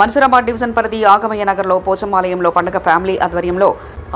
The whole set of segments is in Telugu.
మన్సూరాబాద్ డివిజన్ పరిధి ఆగమయ్య నగర్లో పోచమ్మాలయంలో పండుగ ఫ్యామిలీ ఆధ్వర్యంలో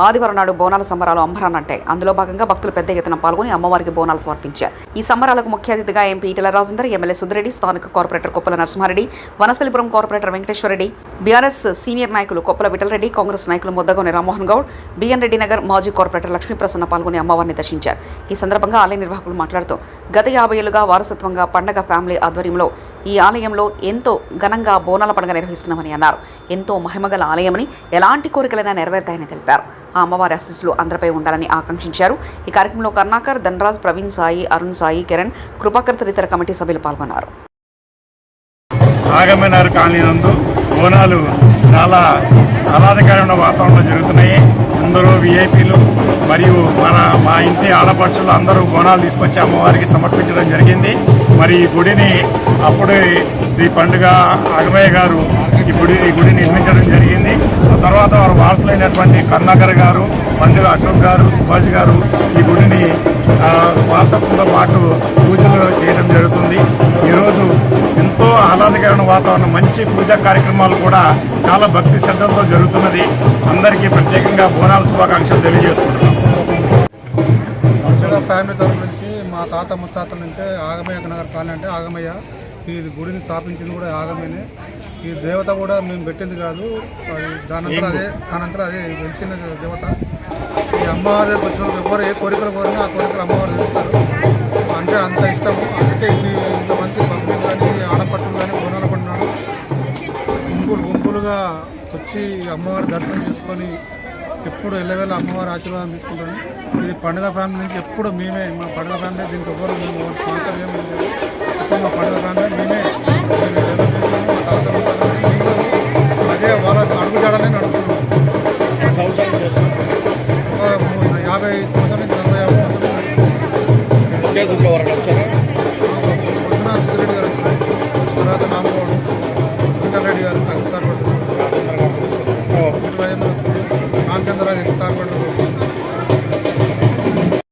ఆదివారం నాడు బోనాల సంబరాలు అంబరానంటాయి అందులో భాగంగా భక్తులు పెద్ద ఎత్తున పాల్గొని అమ్మవారికి బోనాలు సమర్పించారు. ఈ సంబరాలకు ముఖ్య అతిథిగా ఎంపీ ఈటల రాజేందర్ ఎమ్మెల్యే సుధిరెడ్డి స్థానిక corporator Koppala Narasimhareddy Vanasthalipuram corporator Venkateswarareddy BRS senior నాయకులు కొప్పల విఠలరెడ్డి కాంగ్రెస్ నాయకులు ముద్దగోని రామ్మోహన్ గౌడ్ బిఎన్ రెడ్డి నగర్ మాజీ కార్పొరేటర్ లక్ష్మీప్రసన్న పాల్గొని అమ్మవారిని దర్శించారు. ఈ సందర్భంగా ఆలయ నిర్వాహకులు మాట్లాడుతూ గత యాభై ఏళ్ళుగా వారసత్వంగా పండగ ఫ్యామిలీ ఆధ్వర్యంలో ఈ ఆలయంలో ఎంతో ఘనంగా బోనాల పండుగ నిర్వహిస్తున్నామని అన్నారు. ఎంతో మహిమగల ఆలయమని ఎలాంటి కోరికలైనా నెరవేరుతాయని తెలిపారు. ఆ అమ్మవారి ఆశీస్సులు అందరిపై ఉండాలని ఆకాంక్షించారు. ఈ కార్యక్రమంలో కర్ణాకర్ ధనరాజ్ ప్రవీణ్ సాయి అరుణ్ సాయి కిరణ్ కృపాకర్ తదితర కమిటీ సభ్యులు పాల్గొన్నారు. ఆగమనారు కాలనీ నందు బోనాలు చాలా ఆహ్లాదకరమైన వాతావరణంలో జరుగుతున్నాయి. అందరూ విఐపీలు మరియు మన మా ఇంటి ఆడపడుచులు అందరూ బోనాలు తీసుకొచ్చి అమ్మవారికి సమర్పించడం జరిగింది. మరి ఈ గుడిని అప్పుడే శ్రీ పండుగ అగమయ్య గారు ఈ గుడి ఈ గుడిని నిర్మించడం జరిగింది. ఆ తర్వాత వారు వారసులైనటువంటి కర్ణాకర్ గారు పండుగ అశోక్ గారు సుభాష్ గారు ఈ గుడిని వారసత్వంతో పాటు పూజలు చేయడం జరుగుతుంది. ఈరోజు ఎంతో ఆహ్లాదకరమైన వాతావరణం మంచి పూజా కార్యక్రమాలు కూడా చాలా భక్తి శ్రద్ధలతో జరుగుతున్నది. అందరికీ ప్రత్యేకంగా బోనాల శుభాకాంక్షలు తెలియజేస్తున్నాం ఫ్యామిలీ తరఫు నుంచి మా తాత ముత్తాతల నుంచే ఆగమయ్య నగర్ కాలనీ అంటే ఆగమయ్య. ఈ గుడిని స్థాపించింది కూడా ఆగమయ్యనే. ఈ దేవత కూడా మేము పెట్టింది కాదు. దానంతరం అదే దానంతరం అదే వెలిసిన దేవత. ఈ అమ్మవారి వచ్చిన ఎవరు ఏ కోరికలు కోరినా ఆ కోరికలు అమ్మవారు తీస్తారు అంటే అంత ఇష్టము అందుకే ఇది ఇంతమంది పబ్లిక్ కానీ ఆడపడుచులు కానీ బోనాల పడినాడు గుంపులు గుంపులుగా వచ్చి అమ్మవారి దర్శనం చేసుకొని ఎప్పుడు ఎల్లవేళ అమ్మవారి ఆశీర్వాదం తీసుకుంటాను. ఇది పండుగ ఫ్యామిలీ నుంచి ఎప్పుడు మేమే మా పండుగ ఫ్యామిలీ దీనికి ఎవరు మేము స్పాన్సర్ ఏమి ఎప్పుడు మా పండుగ ఫ్యామిలీ మేమే అదే వాళ్ళ అడుగుజాడనే నడుస్తున్నాం. యాభై సంవత్సరాల నుంచి నలభై యాభై సంవత్సరాలు ఒకే గుంపులో వరకు నడుస్తున్నాం. రామచంద్రరాజు ఇన్స్టాల్మెంట్